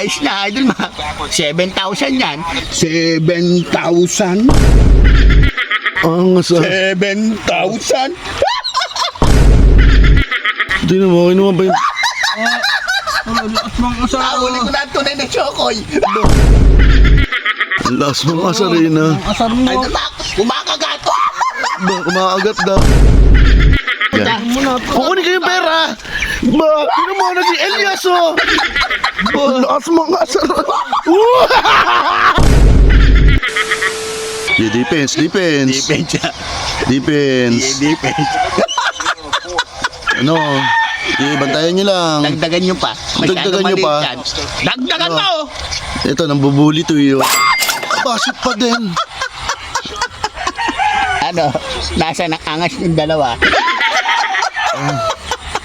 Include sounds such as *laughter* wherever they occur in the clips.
Ayos na, Idol Mac. 7,000 yan. 7,000? Angas ah. 7,000? Hindi na mo, kinuha ba yung... Ahuli ko na ang tunay na chokoy. Ang lakas mong asarina. Asar mo. Idol Mac, kumakagato. Ba, kumakagat daw. Yan. Kukunin kayo yung pera! Ba, sino mo naging Elias oh! *laughs* Ba, lakas mong asarina. *laughs* Yeah, defense, defense. Defense. Defense. Defense. *laughs* Ano? Eh, bantayan nyo lang. Dagdagan nyo pa. Dagdagan nyo pa? yan. Dagdagan mo! Ito, nambubuli to yun. Basit pa din. Ano, nasa ng angas yung dalawa.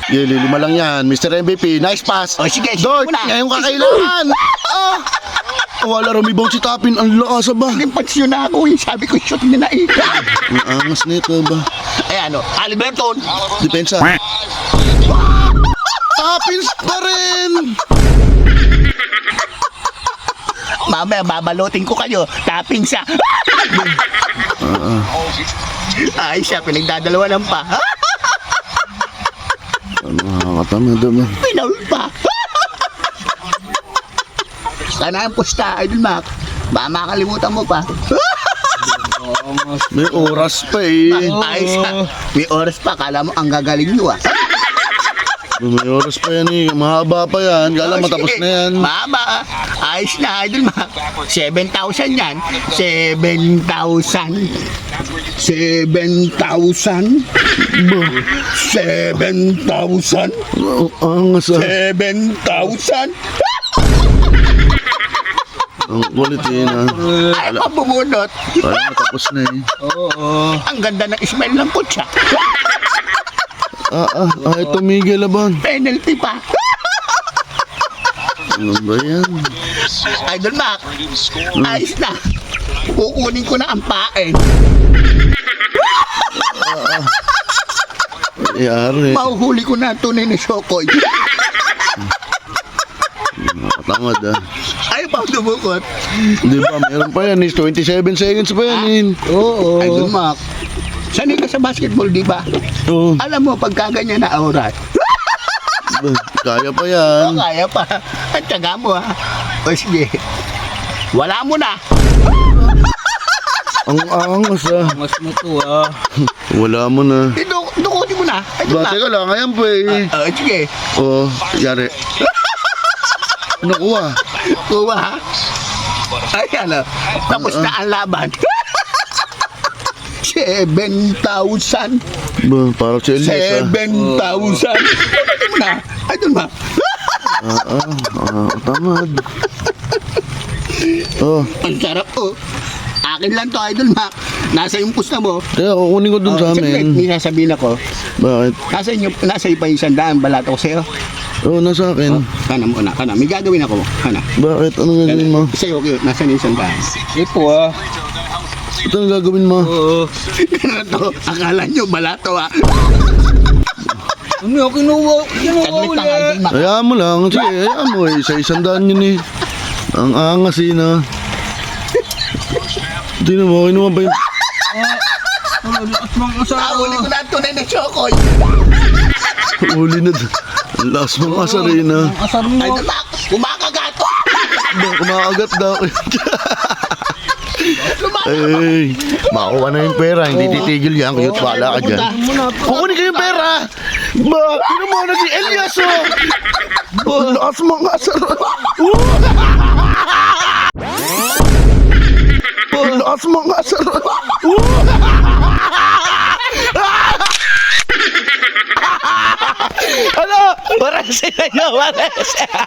Yeah, lima lang yan. Mr. MVP, nice pass. O sige, shoot Dort, mo na. ngayon ka kailangan. Ah! Wala rumibang si Tapin. Ang lakas ba? Limpansyon na ako eh. Sabi ko, shoot na eh. Ang angas nito ba? Ay ano, Alberton. Depensa. Tapins pa rin! Mamaya, babalutin ko kayo. Tapping siya. Ay siya, pinagdadalawa lang pa. Ano, nakakatama naman. Pinaul pa. Sana ang pusta, Idol Mac. Baka makalimutan mo pa. May oras pa eh. Ay siya. May oras pa. Kala mo ang gagaling nyo ah. May oras pa yan eh. Mahaba pa yan. Kala matapos na yan. Mama, ayos na, Idol Mac. 7,000 yan. 7,000. 7,000? 7,000? Ang angas ah. 7,000? Ang quality na. Ay, pabumunot. Kala matapos na eh. Oo. Ang ganda ng smell ng kutsa. Ah, ah, ay tumigil laban. Penalty pa. Ano ba yan? Idol Mac, ayos na. Kukunin ko na ang pain. Yari. Mahuhuli ko na ang tunay na shokoy. Nakatangad ah. Ay, pa dumukot. Di ba, meron pa yan eh. 27 seconds pa yan eh. Oo. Idol Mac, sanay ka sa basketball, di ba? Oo. Alam mo, pagka ganyan na oras, Kaya pa yan. oh, *laughs* kaya pa. Ang taga mo, ha? O sige, wala mo na. Ang angas ah. Mas mo to ah. *laughs* Wala mo na. Ito, dukutin mo na. Idol Ba, Mac. teka lang, ayan pa eh. Oh, sige, Oh, yari. *laughs* Ano kuha? kuha, ha? Ay, ano, tapos na ang laban. 7,000. Ba, parang si Elias ah. 7,000. Dukutin mo na. Idol Mac. Ah, ah, ah, tamad. Oh, Ang sarap, oh. Akin lang to, Idol Mac. Nasa yung pusta mo. kaya kukunin ko dun Oh, sa amin. May sasabihin ako. Bakit? Nasa inyo, nasa iyo pa yung sandaan, balato ko sa'yo. Oo, nasa akin. Kana muna, kana. May gagawin ako. Kana. Bakit? Anong gagawin mo? Sa'yo, cute. Nasa yung sandaan. Ito ah. Ito ang gagawin mo. Oo. *laughs* Ano to? Akala nyo, balato ah. Ano yung kinuha? Kinuha ulit. Hayaan mo lang. Sige, hayaan mo eh. Sa isang daan yun eh. Ang angas eh na. Na mo, kinuha ba yung... Ano, lakas mga asar. Nahuli ko na ang tunay na chokoy. Uli na. Ang lakas mong. Ang asar mo. Idol Mac, kumakagato. Ba, kumakagat daw. *laughs* Ay, makuha na yung pera. Hindi titigil yan. Cute, wala ka dyan. Kukunin kayo yung pera. Ba, sino mo naging Elias oh. Ba, lakas mong asar. Ba, lakas mong asar. Ano? Para sila nyo, para sila.